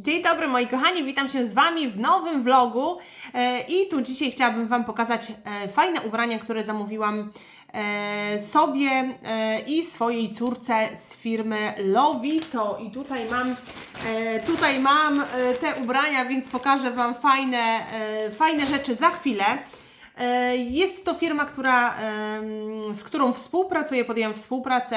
Dzień dobry moi kochani, witam się z Wami w nowym vlogu e, i tu dzisiaj chciałabym Wam pokazać e, fajne ubrania, które zamówiłam e, sobie i swojej córce z firmy Lovito i tutaj mam, tutaj mam te ubrania, więc pokażę Wam fajne, fajne rzeczy za chwilę. Jest to firma, która, z którą współpracuję, podjęłam współpracę,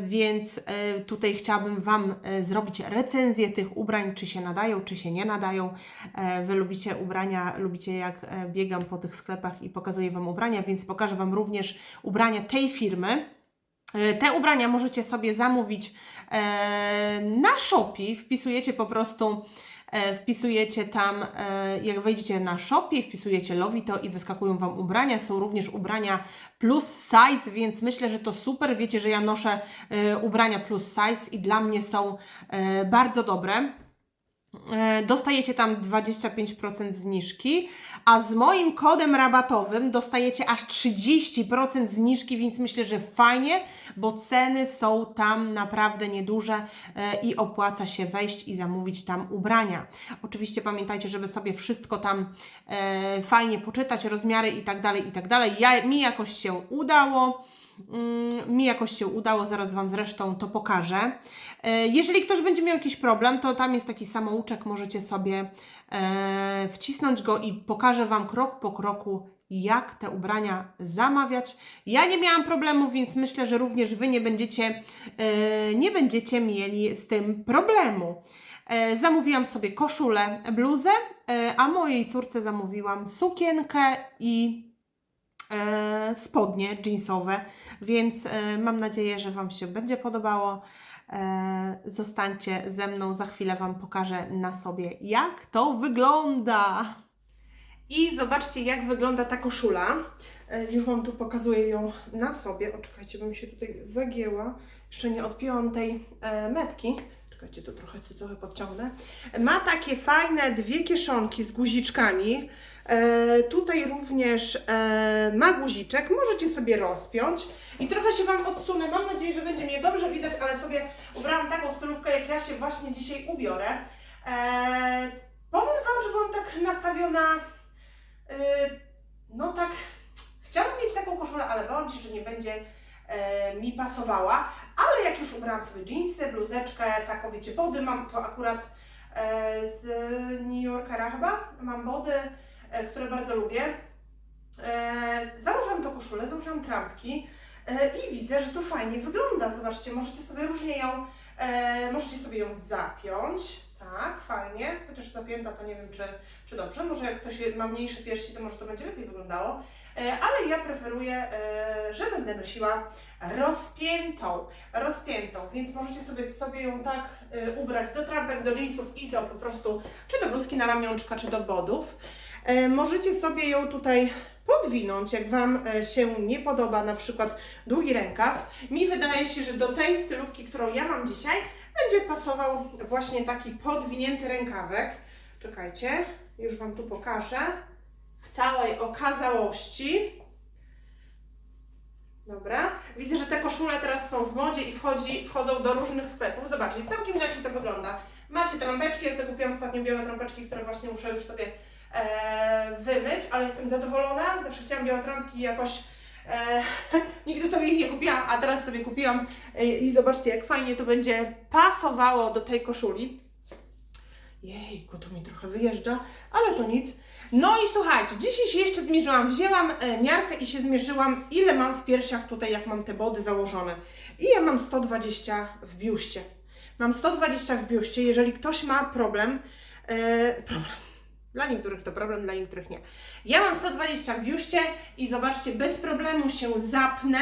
więc e, tutaj chciałabym Wam e, zrobić recenzję tych ubrań, czy się nadają, czy się nie nadają. E, Wy lubicie ubrania, lubicie jak e, biegam po tych sklepach i pokazuję Wam ubrania, więc pokażę Wam również ubrania tej firmy. E, Te ubrania możecie sobie zamówić e, na Shopee. Wpisujecie po prostu, e, wpisujecie tam, e, jak wejdziecie na Shopee, wpisujecie Lovito i wyskakują Wam ubrania. Są również ubrania plus size, więc myślę, że to super. Wiecie, że ja noszę e, ubrania plus size i dla mnie są e, bardzo dobre. E, Dostajecie tam 25% zniżki, a z moim kodem rabatowym dostajecie aż 30% zniżki, więc myślę, że fajnie, bo ceny są tam naprawdę nieduże e, i opłaca się wejść i zamówić tam ubrania. Oczywiście pamiętajcie, żeby sobie wszystko tam e, fajnie poczytać, rozmiary i tak dalej, i tak dalej. Ja, mi jakoś się udało. Mm, mi jakoś się udało, zaraz Wam zresztą to pokażę. E, Jeżeli ktoś będzie miał jakiś problem, to tam jest taki samouczek, możecie sobie e, wcisnąć go i pokażę Wam krok po kroku, jak te ubrania zamawiać. Ja nie miałam problemu, więc myślę, że również Wy nie będziecie, e, nie będziecie mieli z tym problemu. Zamówiłam sobie koszulę, bluzę, a mojej córce zamówiłam sukienkę i spodnie jeansowe, więc e, mam nadzieję, że Wam się będzie podobało. E, zostańcie ze mną, za chwilę Wam pokażę na sobie, jak to wygląda. I zobaczcie, jak wygląda ta koszula. E, już Wam tu pokazuję ją na sobie. O, czekajcie, bo mi się tutaj zagięła. Jeszcze nie odpiłam tej e, metki. Czekajcie, to trochę cycochę podciągnę. Ma takie fajne dwie kieszonki z guziczkami. E, tutaj również e, ma guziczek. Możecie sobie rozpiąć. I trochę się Wam odsunę. Mam nadzieję, że będzie mnie dobrze widać, ale sobie ubrałam taką stylówkę, jak ja się właśnie dzisiaj ubiorę. E, powiem Wam, że byłam tak nastawiona Yy, no tak, chciałam mieć taką koszulę, ale bałam się, że nie będzie e, mi pasowała, ale jak już ubrałam sobie dżinsy, bluzeczkę, taką wiecie, body mam, to akurat e, z New Yorkera chyba, mam body, e, które bardzo lubię. E, założyłam tą koszulę, założyłam trampki e, i widzę, że to fajnie wygląda. Zobaczcie, możecie sobie różnie ją, e, możecie sobie ją zapiąć, tak, fajnie, chociaż zapięta to nie wiem, czy, czy dobrze. Może jak ktoś ma mniejsze piersi, to może to będzie lepiej wyglądało. E, ale ja preferuję, e, że będę nosiła rozpiętą, rozpiętą, więc możecie sobie, sobie ją tak e, ubrać do trampek, do jeansów i do po prostu, czy do bluzki na ramionczka, czy do bodów. E, możecie sobie ją tutaj podwinąć, jak Wam e, się nie podoba na przykład długi rękaw. Mi wydaje się, że do tej stylówki, którą ja mam dzisiaj, będzie pasował właśnie taki podwinięty rękawek. Czekajcie, już Wam tu pokażę w całej okazałości. Dobra, widzę, że te koszule teraz są w modzie i wchodzi, wchodzą do różnych sklepów. Zobaczcie, całkiem inaczej to wygląda. Macie trampeczki, ja sobie kupiłam ostatnio białe trampeczki, które właśnie muszę już sobie e, wymyć, ale jestem zadowolona. Zawsze chciałam białe trampki i jakoś e, nigdy sobie ich nie kupiłam, a teraz sobie kupiłam e, i zobaczcie, jak fajnie to będzie pasowało do tej koszuli. Jejku, to mi trochę wyjeżdża, ale to nic. No i słuchajcie, dzisiaj się jeszcze zmierzyłam, wzięłam e, miarkę i się zmierzyłam, ile mam w piersiach tutaj, jak mam te body założone. I ja mam 120 w biuście. Mam 120 w biuście, jeżeli ktoś ma problem, e, problem, dla niektórych to problem, dla niektórych nie. Ja mam 120 w biuście i zobaczcie, bez problemu się zapnę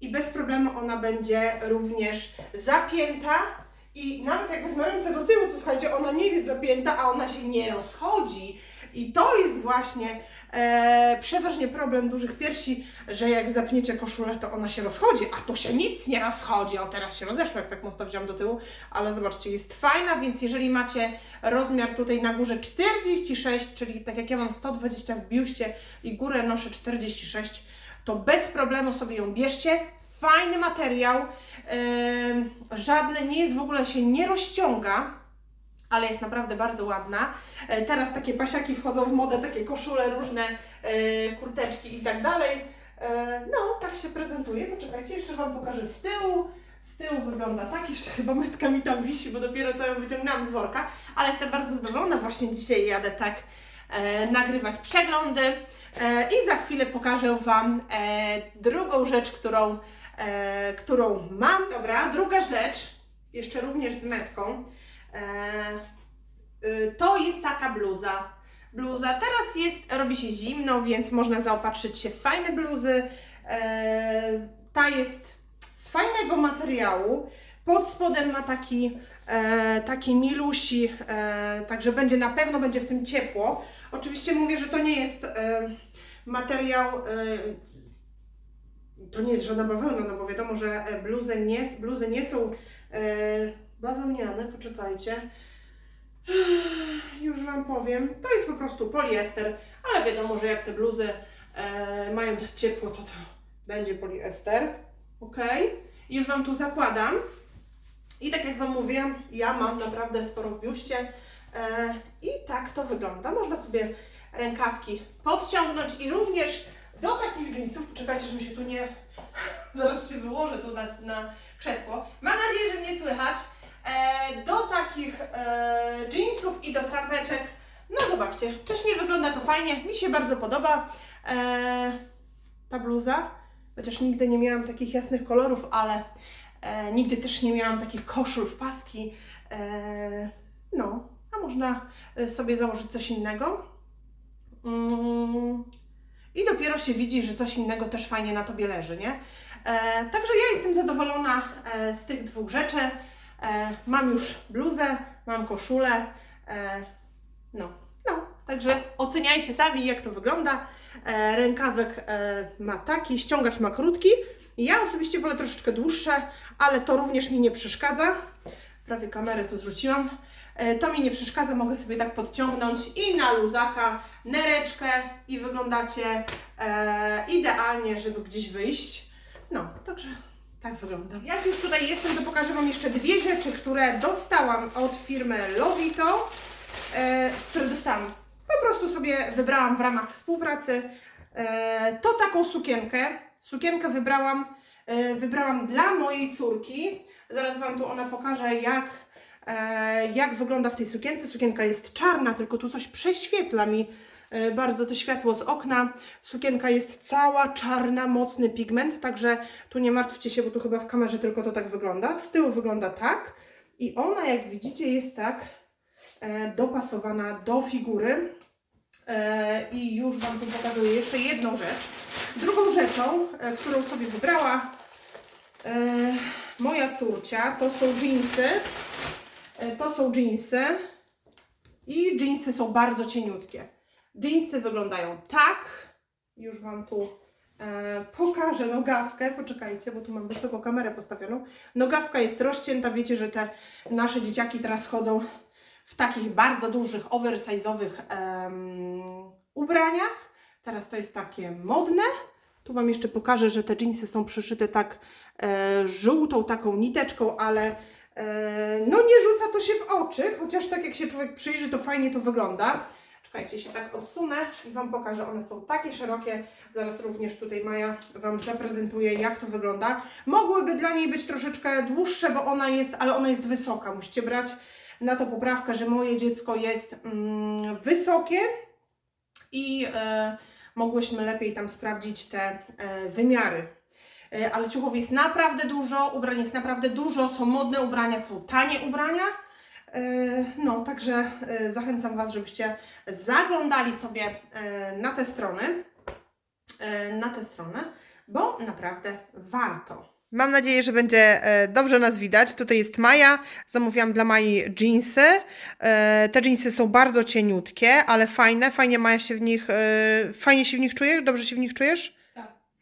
i bez problemu ona będzie również zapięta. I nawet jak wezmę ręce do tyłu, to słuchajcie, ona nie jest zapięta, a ona się nie rozchodzi. I to jest właśnie e, przeważnie problem dużych piersi, że jak zapniecie koszulę, to ona się rozchodzi, a tu się nic nie rozchodzi. O, teraz się rozeszło, jak tak mocno wziąłem do tyłu, ale zobaczcie, jest fajna, więc jeżeli macie rozmiar tutaj na górze 46, czyli tak jak ja mam 120 w biuście i górę noszę 46, to bez problemu sobie ją bierzcie. Fajny materiał, żadne nie jest w ogóle się nie rozciąga. ale jest naprawdę bardzo ładna. E, Teraz takie pasiaki wchodzą w modę, takie koszule, różne e, kurteczki i tak dalej. E, No, tak się prezentuje. Poczekajcie, jeszcze Wam pokażę z tyłu. Z tyłu wygląda tak, jeszcze chyba metka mi tam wisi, bo dopiero co ją wyciągnęłam z worka, ale jestem bardzo zadowolona. Właśnie dzisiaj jadę tak e, nagrywać przeglądy e, i za chwilę pokażę Wam e, drugą rzecz, którą, e, którą mam. Dobra, druga rzecz, jeszcze również z metką. E, y, to jest taka bluza. Bluza. Teraz jest, robi się zimno, więc można zaopatrzyć się w fajne bluzy. E, ta jest z fajnego materiału. Pod spodem ma taki, e, taki milusi, e, także będzie na pewno będzie w tym ciepło. Oczywiście mówię, że to nie jest e, materiał, e, to nie jest żadna bawełna, no bo wiadomo, że e, bluzy nie, bluzy nie są e, bawełniane. Poczekajcie. Już Wam powiem. To jest po prostu poliester, ale wiadomo, że jak te bluzy e, mają to ciepło, to to będzie poliester. Ok? Już Wam tu zakładam. I tak jak Wam mówiłam, ja mam naprawdę sporo w biuście. E, I tak to wygląda. Można sobie rękawki podciągnąć i również do takich jeansów, poczekajcie, żeby się tu nie... Zaraz się wyłożę tu na, na krzesło. Mam nadzieję, że mnie słychać. E, do takich e, jeansów i do trampeczek. No zobaczcie, wcześniej wygląda to fajnie, mi się bardzo podoba e, ta bluza, chociaż nigdy nie miałam takich jasnych kolorów, ale e, nigdy też nie miałam takich koszul w paski. E, no, a można e, sobie założyć coś innego. Mm, dopiero się widzi, że coś innego też fajnie na tobie leży, nie? E, także ja jestem zadowolona e, z tych dwóch rzeczy. E, mam już bluzę, mam koszulę. No, no, także oceniajcie sami, jak to wygląda. Rękawek ma taki, ściągacz ma krótki. Ja osobiście wolę troszeczkę dłuższe, ale to również mi nie przeszkadza. Prawie kamerę tu zrzuciłam. E, to mi nie przeszkadza, mogę sobie tak podciągnąć i na luzaka, nereczkę i wyglądacie e, idealnie, żeby gdzieś wyjść. No, także tak wygląda. Jak już tutaj jestem, to pokażę Wam jeszcze dwie rzeczy, które dostałam od firmy Lovito, e, które dostałam. Po prostu sobie wybrałam w ramach współpracy. E, to taką sukienkę. Sukienkę wybrałam, wybrałam dla mojej córki. Zaraz Wam tu ona pokaże, jak, e, jak wygląda w tej sukience. Sukienka jest czarna, tylko tu coś prześwietla mi e, bardzo to światło z okna. Sukienka jest cała czarna, mocny pigment, także tu nie martwcie się, bo tu chyba w kamerze tylko to tak wygląda. Z tyłu wygląda tak i ona, jak widzicie, jest tak e, dopasowana do figury. E, I już Wam tu pokazuję jeszcze jedną rzecz. Drugą rzeczą, e, którą sobie wybrała e, moja córcia, to są jeansy. E, to są jeansy i jeansy są bardzo cieniutkie. Jeansy wyglądają tak. Już Wam tu e, pokażę nogawkę. Poczekajcie, bo tu mam wysoko kamerę postawioną. Nogawka jest rozcięta. Wiecie, że te nasze dzieciaki teraz chodzą w takich bardzo dużych, oversize'owych ubraniach. Teraz to jest takie modne. Tu Wam jeszcze pokażę, że te jeansy są przyszyte tak e, żółtą taką niteczką, ale e, no nie rzuca to się w oczy, chociaż tak jak się człowiek przyjrzy, to fajnie to wygląda. Czekajcie, się tak odsunę i Wam pokażę. One są takie szerokie. Zaraz również tutaj Maja Wam zaprezentuje, jak to wygląda. Mogłyby dla niej być troszeczkę dłuższe, bo ona jest, ale ona jest wysoka. Musicie brać na to poprawkę, że moje dziecko jest mm, wysokie i e, mogłyśmy lepiej tam sprawdzić te e, wymiary. E, ale ciuchów jest naprawdę dużo, ubrań jest naprawdę dużo, są modne ubrania, są tanie ubrania. E, No, także e, zachęcam Was, żebyście zaglądali sobie na tę stronę, e, na tę stronę, bo naprawdę warto. Mam nadzieję, że będzie dobrze nas widać. Tutaj jest Maja. Zamówiłam dla Mai jeansy. Te jeansy są bardzo cieniutkie, ale fajne. Fajnie Maja się w nich, fajnie się w nich czujesz? Dobrze się w nich czujesz?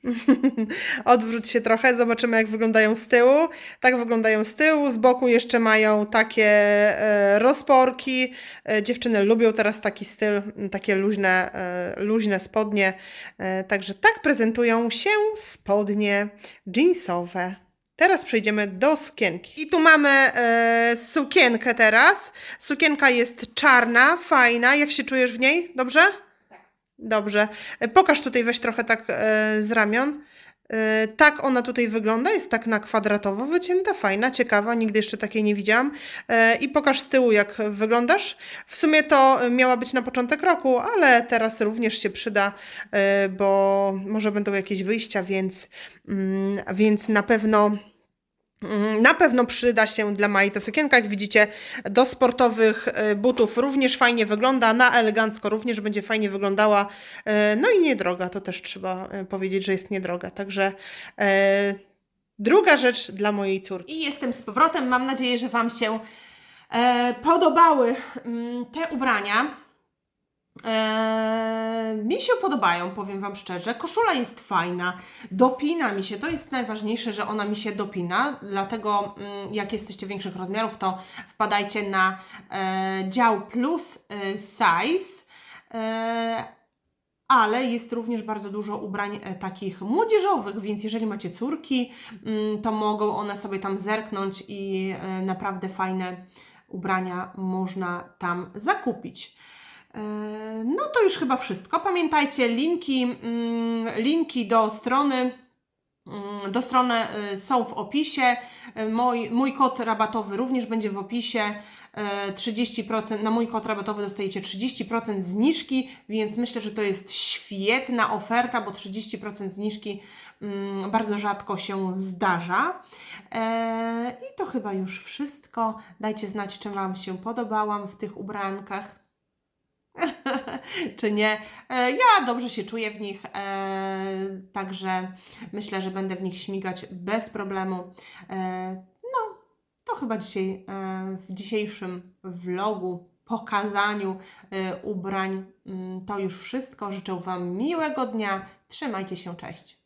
Odwróć się trochę, zobaczymy jak wyglądają z tyłu. Tak wyglądają z tyłu, z boku jeszcze mają takie e, rozporki. E, dziewczyny lubią teraz taki styl, takie luźne, e, luźne spodnie. E, także tak prezentują się spodnie jeansowe. Teraz przejdziemy do sukienki. I tu mamy e, sukienkę teraz. Sukienka jest czarna, fajna. Jak się czujesz w niej? Dobrze? Dobrze. E, Pokaż tutaj, weź trochę tak e, z ramion. E, tak ona tutaj wygląda, jest tak na kwadratowo wycięta, fajna, ciekawa, nigdy jeszcze takiej nie widziałam. E, I pokaż z tyłu, jak wyglądasz. W sumie to miała być na początek roku, ale teraz również się przyda, e, bo może będą jakieś wyjścia, więc, mm, więc na pewno. Mm, Na pewno przyda się dla Mai ta sukienka. Jak widzicie, do sportowych e, butów również fajnie wygląda, na elegancko również będzie fajnie wyglądała. E, No i niedroga, to też trzeba e, powiedzieć, że jest niedroga. Także druga rzecz dla mojej córki. I jestem z powrotem. Mam nadzieję, że Wam się podobały mm, te ubrania. Eee, mi się podobają, powiem Wam szczerze. Koszula jest fajna, dopina mi się. To jest najważniejsze, że ona mi się dopina. Dlatego, mm, jak jesteście większych rozmiarów, to wpadajcie na e, dział plus e, size. E, ale jest również bardzo dużo ubrań e, takich młodzieżowych, więc jeżeli macie córki, mm, to mogą one sobie tam zerknąć i e, naprawdę fajne ubrania można tam zakupić. E, No to już chyba wszystko. Pamiętajcie, linki, mm, linki do strony. mm, Do strony y, są w opisie. Y, Mój, mój kod rabatowy również będzie w opisie. E, 30%, na mój kod rabatowy dostajecie 30% zniżki, więc myślę, że to jest świetna oferta, bo 30% zniżki mm, bardzo rzadko się zdarza. E, I to chyba już wszystko. Dajcie znać, czy Wam się podobałam w tych ubrankach czy nie. E, Ja dobrze się czuję w nich, e, także myślę, że będę w nich śmigać bez problemu. E, No, to chyba dzisiaj w dzisiejszym vlogu, pokazaniu ubrań mm, to już wszystko. Życzę Wam miłego dnia. Trzymajcie się, cześć.